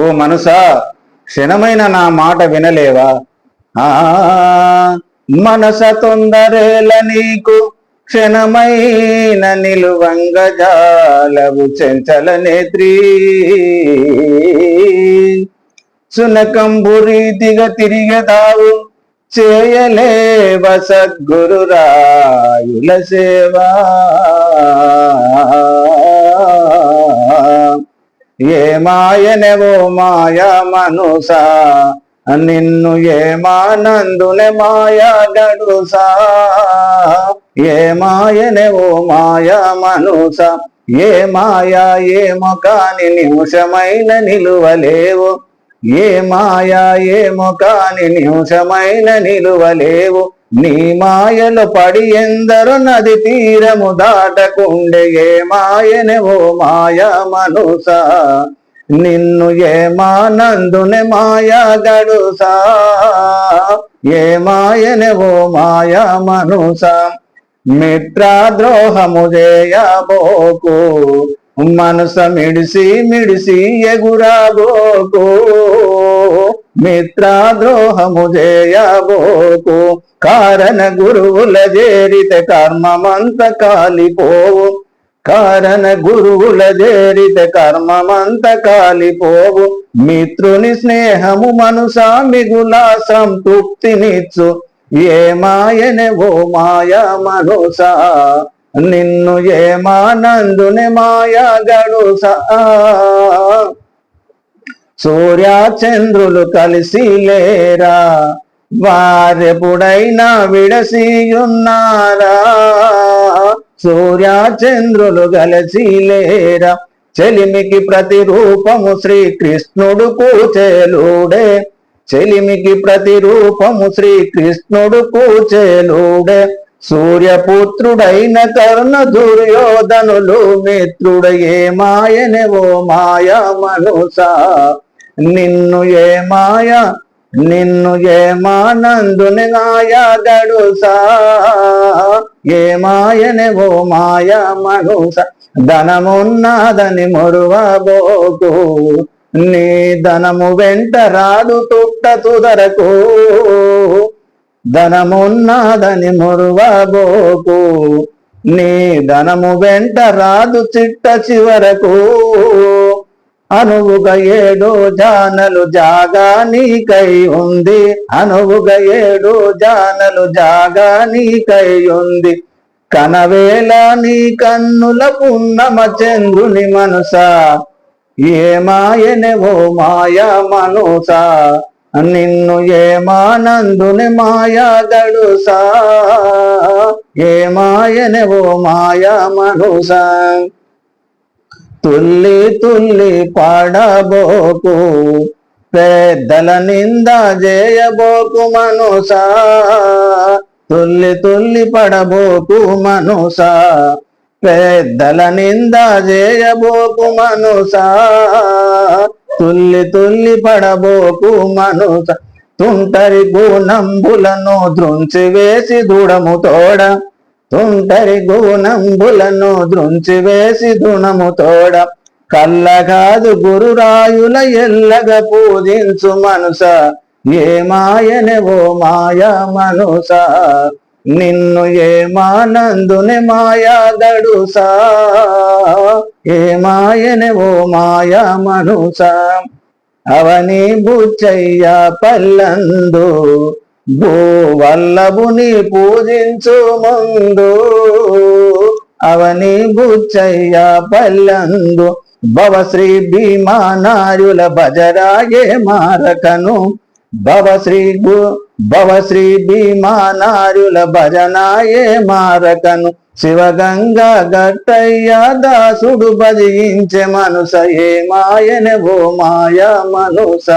ఓ మనసా క్షణమైన నా మాట వినలేవా? ఆ మనస తొందరేల నీకు క్షణమైన నిలువంగ జాలవు చెంచల నేత్రీ. సునకంబురీతిగా తిరిగదావు చేయలేవ సద్గురురాయుల సేవా. ఏ మాయనెవో మాయా మనుసా? నిన్ను ఏమానందునే మాయా గడుసా? ఏ మాయనెవో మాయా మనుస? ఏ మాయా ఏమో కాని నిమిషమైన నిలువలేవు. ఏ మాయా ఏమో కాని నిమిషమైన నిలువలేవు. నీ మాయలు పడి ఎందరు నది తీరము దాటకుండే ఏ మాయనే ఓ మాయా మనుస? నిన్ను ఏమానందునే మాయా గడుసా? ఏ మాయనే ఓ మాయా మనుస? మిత్రాద్రోహము చేయబోకు మనస మిడిసి మిడిసి ఎగురాబోకు. మిత్రద్రోహము చేయబోకు. కారణ గురువుల చేరిత కర్మమంత కాలిపోవు. కారణ గురువుల చేరిత కర్మమంత కాలిపోవు. మిత్రుని స్నేహము మనసా మిగులా సంతృప్తినిచ్చు ఏ మాయనే ఓ మాయా మనసా. నిన్ను ఏమానందుని మాయా గడుసా. సూర్య చంద్రులు కలిసి లేరా? వారెప్పుడైనా విడసియున్నారా? సూర్య చంద్రులు కలిసి లేరా? చెలిమికి ప్రతిరూపము శ్రీకృష్ణుడు కూచేలుడే. చెలిమికి ప్రతిరూపము శ్రీకృష్ణుడు కూచేలుడే. సూర్యపుత్రుడైన కర్ణ దుర్యోధనులు మిత్రుడయే మాయనే ఓ మాయా మనుసా. నిన్ను ఏ మాయ? నిన్ను ఏ మానందుని నాయా గడుసా ఏ మాయనే ఓ మాయా మనుస? ధనమున్నదని మొరువబోకు. నీ ధనము వెంట రాదు తుట్ట తుదరకు ధనమున్నదని మురువబోకు. నీ ధనము వెంట రాదు చిట్ట చివరకు. అనువుగ ఏడు జానలు జాగా నీకై ఉంది. అనువుగ ఏడు జానలు జాగా నీకై ఉంది. కనవేళ నీ కన్నుల పున్నమ చంద్రుని మనసా. ఏ మాయనే ఓ మాయా మనసా. నిన్ను ఏమానందుని మాయా గడుసా. ఏ మాయనే ఓ మాయా మనుసా. తుల్లి తుల్లి పాడబోకు పెద్దల నింద చేయబోకు మనుసా. తుల్లి తుల్లి పడబోకు మనుసా పెద్దల నింద చేయబోకు మనుసా. తుల్లి తుల్లి పడబోకు మనుస తుంటరి గుణంబులను దృంచి వేసి దూడము తోడ. తుంటరి గుణంబులను దృంచి వేసి దృఢము తోడ. కల్లగాదు గురురాయుల ఎల్లగ పూజించు మనస. ఏ మాయనే ఓ మాయా మనుస. నిన్ను ఏ మానందుని మాయా దడుస ఏ మాయనే ఓ మాయా మనుస. అవని బుచ్చయ్య పల్లందు భూవల్లభుని పూజించు ముందు అవని బుచ్చయ్య పల్లందు భవ శ్రీ భీమానార్యుల భజరాగే మారకను. భవ శ్రీ గు భవ శ్రీ భీమానార్యుల భజనాయే మారకను. శివగంగా గట్టయ్య దాసుడు భజించే మనుస ఏ మాయనే ఓ మాయ మనుస.